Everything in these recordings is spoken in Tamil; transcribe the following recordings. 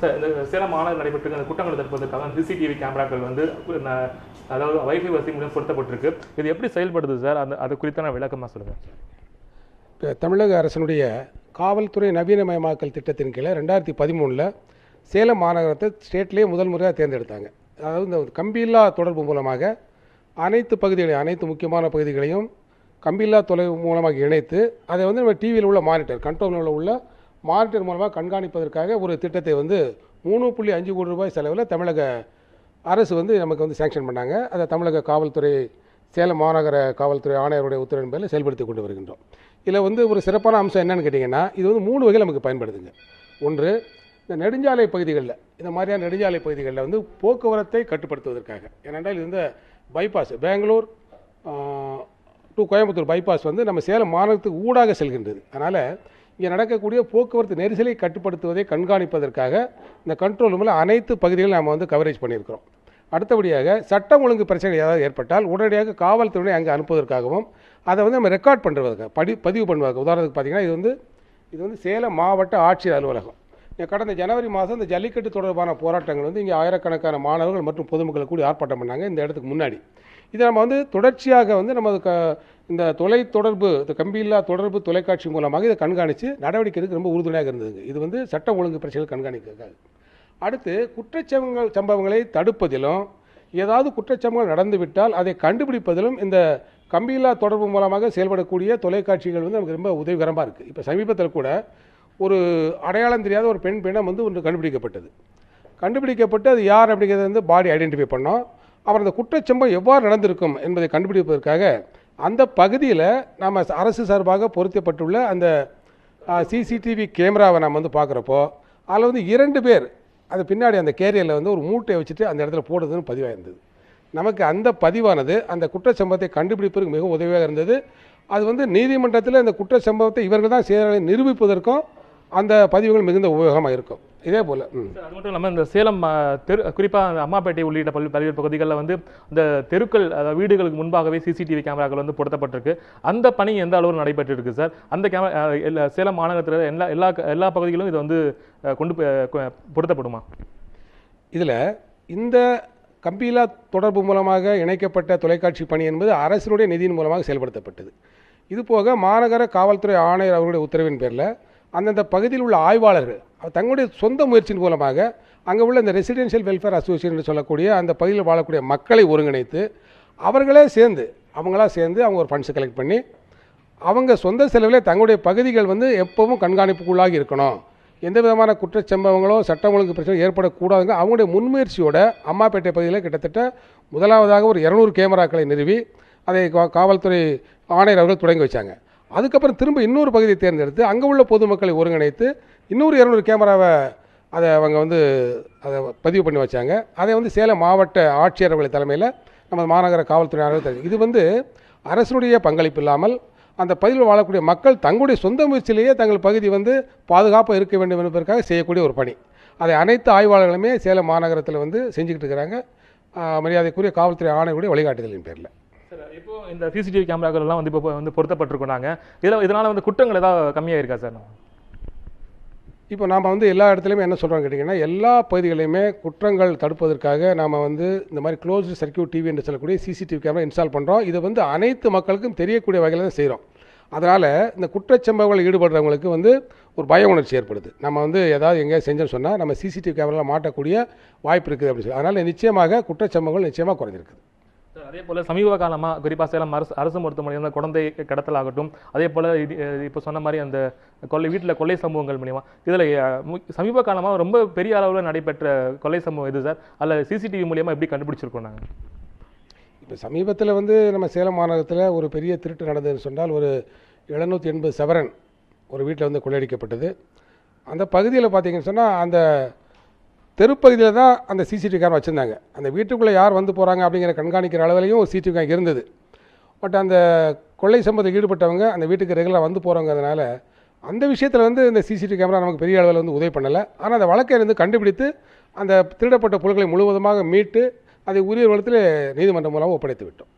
சார் இந்த சேலம் மாநகர் நடைபெற்ற அந்த குற்றங்களை தடுப்பதற்காக சிசிடிவி கேமராக்கள் வந்து அதாவது வைஃபை வசதி மூலம் பொருத்தப்பட்டிருக்கு. இது எப்படி செயல்படுது சார்? அந்த அது குறித்தான விளக்கமாக சொல்லுங்கள் இப்போ தமிழக அரசினுடைய காவல்துறை நவீனமயமாக்கல் திட்டத்தின் கீழே ரெண்டாயிரத்தி பதிமூணில் சேலம் மாநகரத்தை ஸ்டேட்லேயே முதல் முறையாக தேர்ந்தெடுத்தாங்க. அதாவது இந்த கம்பியில்லா தொடர்பு மூலமாக அனைத்து பகுதிகளையும் அனைத்து முக்கியமான பகுதிகளையும் கம்பியில்லா தொலைவு மூலமாக இணைத்து அதை வந்து நம்ம டிவியில் உள்ள மானிட்டர் கண்ட்ரோலில் உள்ள மானிட்டர் மூலமாக கண்காணிப்பதற்காக ஒரு திட்டத்தை வந்து மூணு புள்ளி அஞ்சு கோடி ரூபாய் செலவில் தமிழக அரசு வந்து நமக்கு வந்து சேங்ஷன் பண்ணாங்க. அதை தமிழக காவல்துறை சேலம் மாநகர காவல்துறை ஆணையருடைய உத்தரவின் பேரில் செயல்படுத்தி கொண்டு வருகின்றோம். இதில் வந்து ஒரு சிறப்பான அம்சம் என்னன்னு கேட்டிங்கன்னா இது வந்து மூணு வகையில் நமக்கு பயன்படுதுங்க. ஒன்று இந்த நெடுஞ்சாலை பகுதிகளில் இந்த மாதிரியான நெடுஞ்சாலை பகுதிகளில் வந்து போக்குவரத்தை கட்டுப்படுத்துவதற்காக. ஏனென்றால் இது வந்து bypass Bengaluru to Coimbatore bypass வந்து நம்ம சேலம் மாநகரத்துக்கு ஊடாக செல்கின்றது. அதனால் இங்கே நடக்கக்கூடிய போக்குவரத்து நெரிசலை கட்டுப்படுத்துவதை கண்காணிப்பதற்காக இந்த கண்ட்ரோல் ரூமில் அனைத்து பகுதிகளும் நாம் வந்து கவரேஜ் பண்ணியிருக்கிறோம். அடுத்தபடியாக சட்டம் ஒழுங்கு பிரச்சனை ஏதாவது ஏற்பட்டால் உடனடியாக காவல்துறையை அங்கே அனுப்புவதற்காகவும் அதை வந்து நம்ம ரெக்கார்ட் பண்ணுறதுக்கு படி பதிவு பண்ணுவாங்க உதாரணத்துக்கு பார்த்தீங்கன்னா இது வந்து இது வந்து சேலம் மாவட்ட ஆட்சியர் அலுவலகம். கடந்த ஜனவரி மாதம் இந்த ஜல்லிக்கட்டு தொடர்பான போராட்டங்கள் வந்து இங்கே ஆயிரக்கணக்கான மாணவர்கள் மற்றும் பொதுமக்கள் கூடி ஆர்ப்பாட்டம் பண்ணாங்க இந்த இடத்துக்கு முன்னாடி. இதை நம்ம வந்து தொடர்ச்சியாக வந்து நம்ம க இந்த தொலை தொடர்பு இந்த கம்பியில்லா தொடர்பு தொலைக்காட்சி மூலமாக இதை கண்காணித்து நடவடிக்கை எடுக்க ரொம்ப உறுதுணையாக இருந்ததுங்க. இது வந்து சட்டம் ஒழுங்கு பிரச்சனைகள் கண்காணிக்கிறதுக்காக. அடுத்து குற்றச்சம்பங்கள் சம்பவங்களை தடுப்பதிலும் ஏதாவது குற்றச்சம்பவங்கள் நடந்துவிட்டால் அதை கண்டுபிடிப்பதிலும் இந்த கம்பியில்லா தொடர்பு மூலமாக செயல்படக்கூடிய தொலைக்காட்சிகள் வந்து நமக்கு ரொம்ப உதவிகரமாக இருக்குது இப்போ சமீபத்தில் கூட ஒரு அடையாளம் தெரியாத ஒரு பெண் பிணம் வந்து ஒன்று கண்டுபிடிக்கப்பட்டது. கண்டுபிடிக்கப்பட்டு அது யார் அப்படிங்கிறத வந்து பாடி ஐடென்டிஃபை பண்ணோம். அப்புறம் அந்த குற்றச்சம்பவம் எவ்வாறு நடந்திருக்கும் என்பதை கண்டுபிடிப்பதற்காக அந்த பகுதியில் நாம் அரசு சார்பாக பொருத்தப்பட்டுள்ள அந்த சிசிடிவி கேமராவை நம்ம வந்து பார்க்குறப்போ அதில் வந்து இரண்டு பேர் அது பின்னாடி அந்த கேரியரில் வந்து ஒரு மூட்டையை வச்சுட்டு அந்த இடத்துல போடுறதுன்னு பதிவாயிருந்தது. நமக்கு அந்த பதிவானது அந்த குற்றச்சம்பவத்தை கண்டுபிடிப்பதற்கு மிகவும் உதவியாக இருந்தது. அது வந்து நீதிமன்றத்தில் இந்த குற்றச்சம்பவத்தை இவர்கள் தான் செய்தார்கள் நிரூபிப்பதற்கும் அந்த பதிவுகள் மிகுந்த உபயோகமாக இருக்கும். இதே போல் அது மட்டும் இல்லாமல் இந்த சேலம் தெரு குறிப்பாக அம்மாப்பேட்டை உள்ளிட்ட பல் பல்வேறு பகுதிகளில் வந்து இந்த தெருக்கள் வீடுகளுக்கு முன்பாகவே சிசிடிவி கேமராக்கள் வந்து பொருத்தப்பட்டிருக்கு. அந்த பணி எந்த அளவு நடைபெற்று இருக்கு சார்? அந்த கேமரா சேலம் மாநகரத்தில் எல்லா எல்லா எல்லா பகுதிகளிலும் இது வந்து கொண்டு பொருத்தப்படுமா? இதில் இந்த கம்பியில்லா தொடர்பு மூலமாக இணைக்கப்பட்ட தொலைக்காட்சி பணி என்பது அரசினுடைய நிதியின் மூலமாக செயல்படுத்தப்பட்டது. இது போக மாநகர காவல்துறை ஆணையர் அவருடைய உத்தரவின் பேரில் அந்தந்த பகுதியில் உள்ள ஆய்வாளர்கள் தங்களுடைய சொந்த முயற்சியின் மூலமாக அங்கே உள்ள இந்த ரெசிடென்ஷியல் வெல்ஃபேர் அசோசியேஷன் என்று சொல்லக்கூடிய அந்த பகுதியில் வாழக்கூடிய மக்களை ஒருங்கிணைத்து அவர்களே சேர்ந்து அவங்களா சேர்ந்து அவங்க ஒரு ஃபண்ட்ஸ் கலெக்ட் பண்ணி அவங்க சொந்த செலவில் தங்களுடைய பகுதிகள் வந்து எப்பவும் கண்காணிப்புக்குள்ளாகி இருக்கணும். எந்த விதமான குற்றச்சம்பவங்களோ சட்டம் ஒழுங்கு பிரச்சனை ஏற்படக்கூடாதுங்க அவங்களுடைய முன்முயற்சியோட அம்மாப்பேட்டை பகுதியில் கிட்டத்தட்ட முதலாவதாக ஒரு இரநூறு கேமராக்களை நிறுவி அதை கா- காவல்துறை ஆணையர் அவர்கள் தொடங்கி வச்சாங்க. அதுக்கப்புறம் திரும்ப இன்னொரு பகுதியை தேர்ந்தெடுத்து அங்கே உள்ள பொதுமக்களை ஒருங்கிணைத்து இன்னொரு இரநூறு கேமராவை அதை அவங்க வந்து அதை பதிவு பண்ணி வச்சாங்க. அதை வந்து சேலம் மாவட்ட ஆட்சியர் அவர்கள் தலைமையில் நம்ம மாநகர காவல்துறை ஆணையர் இது வந்து அரசனுடைய பங்களிப்பு இல்லாமல் அந்த பகுதியில் வாழக்கூடிய மக்கள் தங்களுடைய சொந்த முயற்சியிலேயே தங்கள் பகுதி வந்து பாதுகாப்பாக இருக்க வேண்டும் என்பதற்காக செய்யக்கூடிய ஒரு பணி. அதை அனைத்து ஆய்வாளர்களுமே சேலம் மாநகரத்தில் வந்து செஞ்சுக்கிட்டு இருக்கிறாங்க. மரியாதைக்குரிய காவல்துறை ஆணையருடைய வழிகாட்டுதலின் பேரில். சார் இப்போ இந்த சிசிடிவி கேமராக்கள் எல்லாம் வந்து இப்போ வந்து பொருத்தப்பட்டிருக்கோம் நாங்கள் இதில் இதனால வந்து குற்றங்கள் ஏதாவது கம்மியாக இருக்கா சார் இப்போ நாம் வந்து எல்லா இடத்துலையுமே என்ன சொல்கிறோம் கேட்டிங்கன்னா எல்லா பகுதிகளையுமே குற்றங்கள் தடுப்பதற்காக நாம் வந்து இந்த மாதிரி க்ளோஸ்டு சர்க்யூட் டிவி என்று சொல்லக்கூடிய சிசிடிவி கேமரா இன்ஸ்டால் பண்ணுறோம் இது வந்து அனைத்து மக்களுக்கும் தெரியக்கூடிய வகையில் தான் செய்கிறோம் அதனால் இந்த குற்றச்சம்பவங்களில் ஈடுபடுறவங்களுக்கு வந்து ஒரு பய உணர்ச்சி ஏற்படுது. நம்ம வந்து ஏதாவது எங்கேயாவது செஞ்சோன்னு சொன்னால் நம்ம சிசிடிவி கேமராவில் மாட்டக்கூடிய வாய்ப்பு இருக்குது அப்படின்னு சொல்லி. அதனால் நிச்சயமாக குற்றச்சம்பவங்கள் நிச்சயமாக குறைஞ்சிருக்குது. அதே போல் சமீப காலமாக குறிப்பாக சேலம் அரசு அரசு மருத்துவமனை குழந்தை கடத்தல் ஆகட்டும் அதே போல் இப்போ சொன்ன மாதிரி அந்த கொள்ளை வீட்டில் கொள்ளை சம்பவங்கள் மூலிமா இதில் சமீப காலமாக ரொம்ப பெரிய அளவில் நடைபெற்ற கொள்ளை சம்பவம் இது சார்? அதில் சிசிடிவி மூலியமாக எப்படி கண்டுபிடிச்சிருக்கோம் நாங்கள் இப்போ சமீபத்தில் வந்து நம்ம சேலம் மாநகரத்தில் ஒரு பெரிய திருட்டு நடந்ததுன்னு சொன்னால் ஒரு எழுநூற்றி எண்பது சவரன் ஒரு வீட்டில் வந்து கொள்ளையடிக்கப்பட்டது. அந்த பகுதியில் பார்த்தீங்கன்னு சொன்னால் அந்த தெருப்பகுதியில் தான் அந்த சிசிடிவி கேமரா வச்சுருந்தாங்க. அந்த வீட்டுக்குள்ளே யார் வந்து போகிறாங்க அப்படிங்கிற கண்காணிக்கிற அளவுலையும் ஒரு சிசிடிவி கேமரா இருந்தது. பட் அந்த கொள்ளை சம்பவத்தில் ஈடுபட்டவங்க அந்த வீட்டுக்கு ரெகுலராக வந்து போகிறவங்கிறதுனால அந்த விஷயத்தில் வந்து இந்த சிசிடிவி கேமரா நமக்கு பெரிய அளவில் வந்து உதவி பண்ணலை. ஆனால் அந்த வழக்கை கண்டுபிடித்து அந்த திருடப்பட்ட பொருட்களை முழுவதுமாக மீட்டு அதை உரிய வளத்தில் நீதிமன்றம் மூலமாக ஒப்படைத்து விட்டோம்.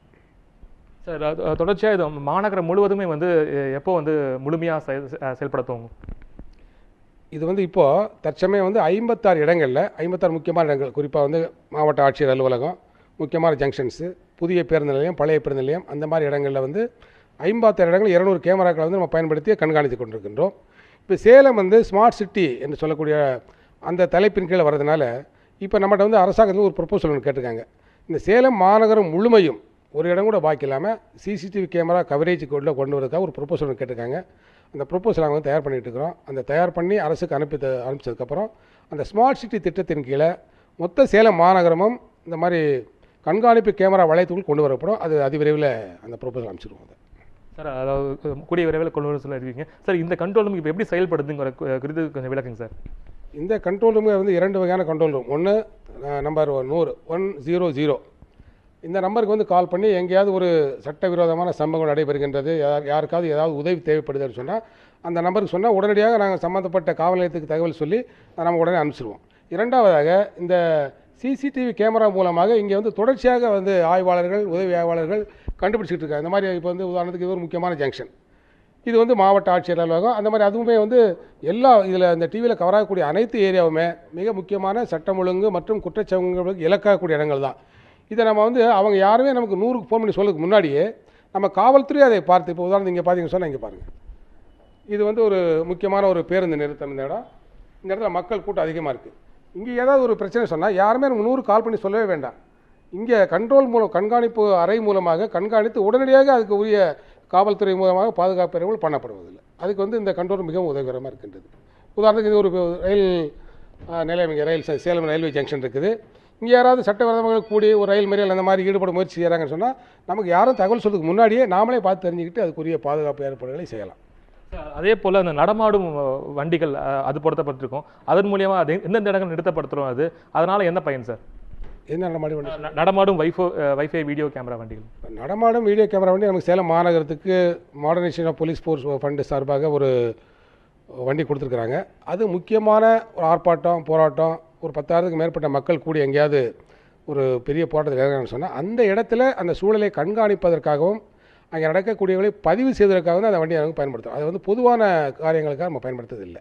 சார் அது- தொடர்ச்சியாக இது மாநகரம் முழுவதுமே வந்து எப்போ வந்து முழுமையாக செயல் செயல்பட துவங்கும்? இது வந்து இப்போது தற்சமயம் வந்து ஐம்பத்தாறு இடங்களில் ஐம்பத்தாறு முக்கியமான இடங்கள் குறிப்பாக வந்து மாவட்ட ஆட்சியர் அலுவலகம் முக்கியமான ஜங்ஷன்ஸு புதிய பேருந்து நிலையம் பழைய பேருந்து நிலையம் அந்த மாதிரி இடங்களில் வந்து ஐம்பத்தாறு இடங்கள் இரநூறு கேமராக்களை வந்து நம்ம பயன்படுத்தி கண்காணித்து கொண்டிருக்கின்றோம். இப்போ சேலம் வந்து ஸ்மார்ட் சிட்டி என்று சொல்லக்கூடிய அந்த தலைப்பின் கீழே வர்றதுனால இப்போ நம்மகிட்ட வந்து அரசாங்கத்தில் ஒரு ப்ரொப்போசல் ஒன்று கேட்டிருக்காங்க. இந்த சேலம் மாநகரம் முழுமையும் ஒரு இடம் கூட பாக்கி இல்லாமல் சிசிடிவி கேமரா கவரேஜ் கொண்டு கொண்டு வரதுக்காக ஒரு ப்ரொப்போசல் ஒன்று கேட்டிருக்காங்க. அந்த ப்ரொப்போசல் நாங்கள் வந்து தயார் பண்ணிட்டு இருக்கிறோம். அந்த தயார் பண்ணி அரசுக்கு அனுப்பி த- அனுப்பிச்சதுக்கப்புறம் அந்த ஸ்மார்ட் சிட்டி திட்டத்தின் கீழே மொத்த சேலம் மாநகரமும் இந்த மாதிரி கண்காணிப்பு கேமரா வளையத்துக்குள் கொண்டு வரப்படும். அது அதிவிரைவில் அந்த ப்ரொப்போசல் அனுப்பிச்சிருவோம் அதை. சார் அதாவது கூடிய விரைவில் கொண்டு வர சொல்லி இருக்கீங்க சார் இந்த கண்ட்ரோல் ரூம் இப்போ எப்படி செயல்படுதுங்கிற குறித்து கொஞ்சம் விளக்குங்க சார். இந்த கண்ட்ரோல் ரூம் வந்து இரண்டு வகையான கண்ட்ரோல் ரூம் ஒன்று நம்பர் நூறு ஒன் ஜீரோ ஜீரோ இந்த நம்பருக்கு வந்து கால் பண்ணி எங்கேயாவது ஒரு சட்டவிரோதமான சம்பவம் நடைபெறுகின்றது யார் யாருக்காவது ஏதாவது உதவி தேவைப்படுதுன்னு சொன்னால் அந்த நம்பருக்கு சொன்னால் உடனடியாக நாங்கள் சம்மந்தப்பட்ட காவல் நிலையத்துக்கு தகவல் சொல்லி நம்ம உடனே அனுப்பிச்சிடுவோம் இரண்டாவதாக இந்த சிசிடிவி கேமரா மூலமாக இங்கே வந்து தொடர்ச்சியாக வந்து ஆய்வாளர்கள் உதவி ஆய்வாளர்கள் கண்டுபிடிச்சிட்டு இருக்காங்க. இந்த மாதிரி இப்போ வந்து உதாரணத்துக்கு இது ஒரு முக்கியமான ஜங்ஷன் இது வந்து மாவட்ட ஆட்சியர் அலுவலகம். அந்த மாதிரி அதுவுமே வந்து எல்லா இதில் இந்த டிவியில் கவராகக்கூடிய அனைத்து ஏரியாவுமே மிக முக்கியமான சட்டம் ஒழுங்கு மற்றும் குற்றச்சவங்களுக்கு இலக்காகக்கூடிய இடங்கள் தான் இதை நம்ம வந்து அவங்க யாருமே நமக்கு நூறுக்கு ஃபோன் பண்ணி சொல்லதுக்கு முன்னாடியே நம்ம காவல்துறை அதை பார்த்து இப்போ உதாரணம் இங்கே பார்த்தீங்கன்னு சொன்னால் இங்கே பாருங்கள் இது வந்து ஒரு முக்கியமான ஒரு பேருந்து நிறுத்தம் இந்த இடம். இந்த இடத்துல மக்கள் கூட்டம் அதிகமாக இருக்குது இங்கே ஏதாவது ஒரு பிரச்சனை சொன்னால் யாருமே நமக்கு நூறு கால் பண்ணி சொல்லவே வேண்டாம். இங்கே கண்ட்ரோல் மூலம் கண்காணிப்பு அறை மூலமாக கண்காணித்து உடனடியாக அதுக்கு உரிய காவல்துறை மூலமாக பாதுகாப்பு அறிவுகள் பண்ணப்படுவதில்லை. அதுக்கு வந்து இந்த கண்ட்ரோல் மிகவும் உதவிகரமாக இருக்கின்றது. உதாரணத்துக்கு இது ஒரு ரயில் நிலையம் இங்கே ரயில் சே- சேலம் ரயில்வே ஜங்ஷன் இருக்குது. இங்கே யாராவது சட்டவிரோதமாக கூடி ஒரு ரயில் மறியல் அந்த மாதிரி ஈடுபட முயற்சி செய்கிறாங்கன்னு சொன்னால் நமக்கு யாரும் தகவல் சொல்றதுக்கு முன்னாடியே நாமளே பார்த்து தெரிஞ்சுக்கிட்டு அதுக்குரிய பாதுகாப்பு ஏற்பாடுகளை செய்யலாம். அதே போல் அந்த நடமாடும் வண்டிகள் அது பொருத்தப்பட்டிருக்கும். அதன் மூலியமா அது எந்தெந்த இடங்கள் நிறுத்தப்படுத்துகிறோம் அது? அதனால என்ன பயன் சார்? என்ன நடமாடி வண்டி? நடமாடும் வைஃபோ வைஃபை வீடியோ கேமரா வண்டிகள். நடமாடும் வீடியோ கேமரா வண்டி நமக்கு Salem மாநகரத்துக்கு modernisation of police force fund சார்பாக ஒரு வண்டி கொடுத்துருக்குறாங்க. அது முக்கியமான ஒரு ஆர்ப்பாட்டம் போராட்டம் ஒரு பத்தாயிரத்துக்கு மேற்பட்ட மக்கள் கூடி எங்கேயாவது ஒரு பெரிய போராட்டத்தில் இறங்குறாங்கன்னு சொன்னால் அந்த இடத்துல அந்த சூழலை கண்காணிப்பதற்காகவும் அங்கே நடக்கக்கூடியவர்களை பதிவு செய்வதற்காக தான் அந்த வண்டியை நாங்கள் பயன்படுத்துகிறோம் அது வந்து பொதுவான காரியங்களுக்காக நம்ம பயன்படுத்துறது இல்லை.